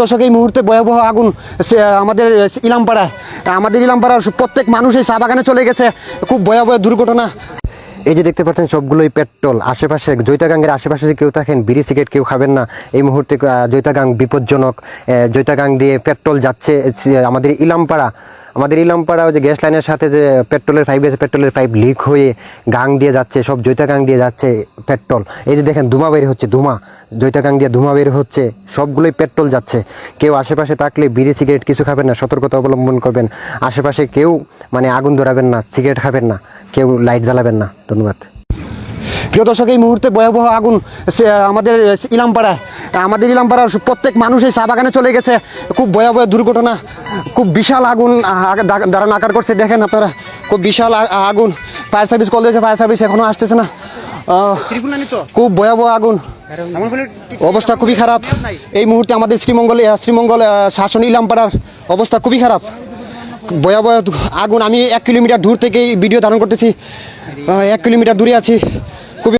দর্শক, এই মুহূর্তে ভয়াবহ আগুন আমাদের ইলামপাড়ায়। আমাদের ইলামপাড়ার প্রত্যেক মানুষ এই চা বাগানে চলে গেছে। খুব ভয়াবহ দুর্ঘটনা। এই যে দেখতে পাচ্ছেন সবগুলোই পেট্রোল। আশেপাশে জৈতাগাঙ্গের আশেপাশে যে কেউ থাকেন, বিড়ি সিগারেট কেউ খাবেন না। এই মুহূর্তে জৈতাগাং বিপজ্জনক জৈতাগাং দিয়ে পেট্রোল যাচ্ছে আমাদের ইলামপাড়া। আমাদের ইলামপাড়া ওই যে গ্যাস লাইনের সাথে যে পেট্রোলের পাইপ আছে, পেট্রোলের পাইপ লিক হয়ে গাং দিয়ে যাচ্ছে, সব জৈতা গাং দিয়ে যাচ্ছে পেট্রোল। এই যে দেখেন ধুমা বের হচ্ছে, ধুমা। জৈতা গাং দিয়ে ধুমা বের হচ্ছে, সবগুলোই পেট্রোল যাচ্ছে। কেউ আশেপাশে থাকলে বিড়ি, সিগারেট কিছু খাবেন না, সতর্কতা অবলম্বন করবেন। আশেপাশে কেউ মানে আগুন ধরাবেন না, সিগারেট খাবেন না, কেউ লাইট জ্বালাবেন না। ধন্যবাদ। প্রিয় দর্শক এই মুহূর্তে ভয়াবহ আগুন সে- আমাদের ইলামপাড়ায় আমাদের ইলামপাড়ার প্রত্যেক মানুষ এই চা বাগানে চলে গেছে। খুব ভয়াবহ দুর্ঘটনা খুব বিশাল আগুন দাঁড়ান আকার করছে দেখেন আপনারা খুব বিশাল আগুন। ফায়ার সার্ভিস কল দিয়েছে ফায়ার সার্ভিস এখনও আসতেছে না। খুব ভয়াবহ আগুন। অবস্থা খুবই খারাপ। এই মুহূর্তে আমাদের শ্রীমঙ্গলে শ্রীমঙ্গল শাসন ইলামপাড়ার অবস্থা খুবই খারাপ। ভয়াবহ আগুন আমি এক কিলোমিটার দূর থেকেই ভিডিও ধারণ করতেছি। এক কিলোমিটার দূরে আছি।